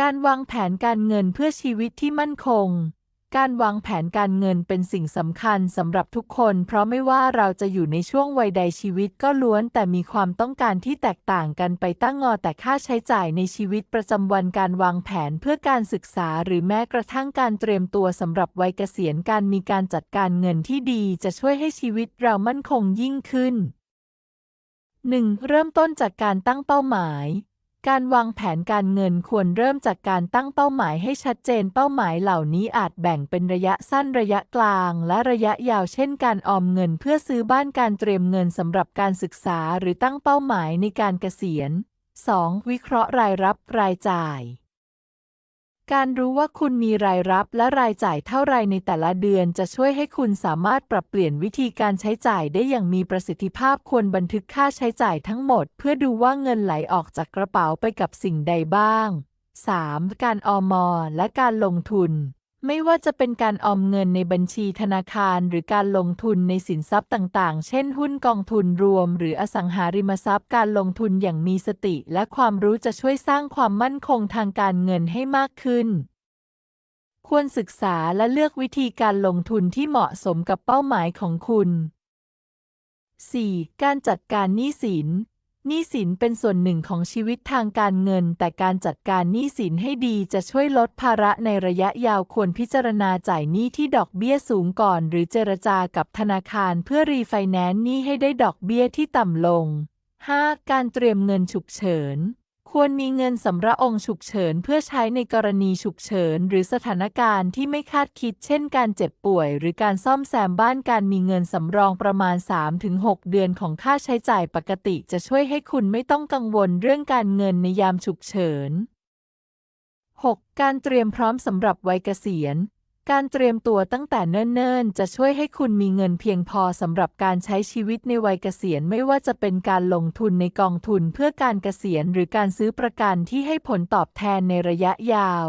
การวางแผนการเงินเพื่อชีวิตที่มั่นคง การวางแผนการเงินเป็นสิ่งสำคัญสำหรับทุกคน เพราะไม่ว่าเราจะอยู่ในช่วงวัยใดชีวิตก็ล้วน แต่มีความต้องการที่แตกต่างกันไปตั้งงอแต่ค่าใช้จ่ายในชีวิตประจำวันการวางแผนเพื่อการศึกษา หรือแม้กระทั่งการเตรียมตัวสำหรับวัยเกษียณการมีการจัดการเงินที่ดี จะช่วยให้ชีวิตเรามั่นคงยิ่งขึ้น 1. เริ่มต้นจากการตั้งเป้าหมาย การวางแผนการเงินควรเริ่มจากการตั้งเป้าหมายให้ชัดเจนเป้าหมายเหล่านี้อาจแบ่งเป็นระยะสั้นระยะกลางและระยะยาวเช่นการออมเงินเพื่อซื้อบ้านการเตรียมเงินสำหรับการศึกษาหรือตั้งเป้าหมายในการเกษียณ 2. วิเคราะห์รายรับรายจ่าย การรู้ว่าคุณมีรายรับและรายจ่ายเท่าไรในแต่ละเดือนจะช่วยให้คุณสามารถปรับเปลี่ยนวิธีการใช้จ่ายได้อย่างมีประสิทธิภาพควรบันทึกค่าใช้จ่ายทั้งหมด เพื่อดูว่าเงินไหลออกจากกระเป๋าไปกับสิ่งใดบ้าง 3. การออมและการลงทุน ไม่ว่าจะเป็นการออมเงินในบัญชีธนาคาร หรือการลงทุนในสินทรัพย์ต่างๆ เช่นหุ้นกองทุนรวม หรืออสังหาริมทรัพย์ การลงทุนอย่างมีสติ และความรู้จะช่วยสร้างความมั่นคงทางการเงินให้มากขึ้น ควรศึกษาและเลือกวิธีการลงทุนที่เหมาะสมกับเป้าหมายของคุณ 4. การจัดการหนี้สิน หนี้สินเป็นส่วนหนึ่งของชีวิตทางการเงิน แต่การจัดการหนี้สินให้ดีจะช่วยลดภาระในระยะยาวควรพิจารณาจ่ายหนี้ที่ดอกเบี้ยสูงก่อน หรือเจรจากับธนาคารเพื่อรีไฟแนนซ์หนี้ให้ได้ดอกเบี้ยที่ต่ำลง 5. การเตรียมเงินฉุกเฉิน ควรมีเงินสำรองฉุกเฉินเพื่อใช้ในกรณีฉุกเฉิน หรือสถานการณ์ที่ไม่คาดคิด เช่นการเจ็บป่วย หรือการซ่อมแซมบ้านการมีเงินสำรองประมาณ 3-6 เดือนของค่าใช้จ่ายปกติ จะช่วยให้คุณไม่ต้องกังวลเรื่องการเงินในยามฉุกเฉิน 6. การเตรียมพร้อมสำหรับวัยเกษียณ การเตรียมตัวตั้งแต่เนิ่นๆ จะช่วยให้คุณมีเงินเพียงพอสำหรับการใช้ชีวิตในวัยเกษียณไม่ว่าจะเป็นการลงทุนในกองทุนเพื่อการเกษียณหรือการซื้อประกันที่ให้ผลตอบแทนในระยะยาว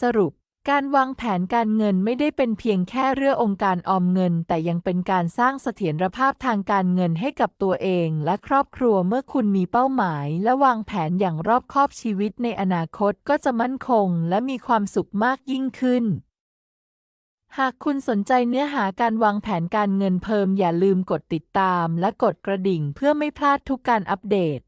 สรุป การวางแผนการเงินไม่ได้เป็นเพียงแค่เรื่ององค์การออมเงิน แต่ยังเป็นการสร้างเสถียรภาพทางการเงินให้กับตัวเองและครอบครัวเมื่อคุณมีเป้าหมาย และวางแผนอย่างรอบคอบชีวิตในอนาคตก็จะมั่นคง และมีความสุขมากยิ่งขึ้น หากคุณสนใจเนื้อหาการวางแผนการเงินเพิ่มอย่าลืมกดติดตามและกดกระดิ่งเพื่อไม่พลาดทุกการอัปเดต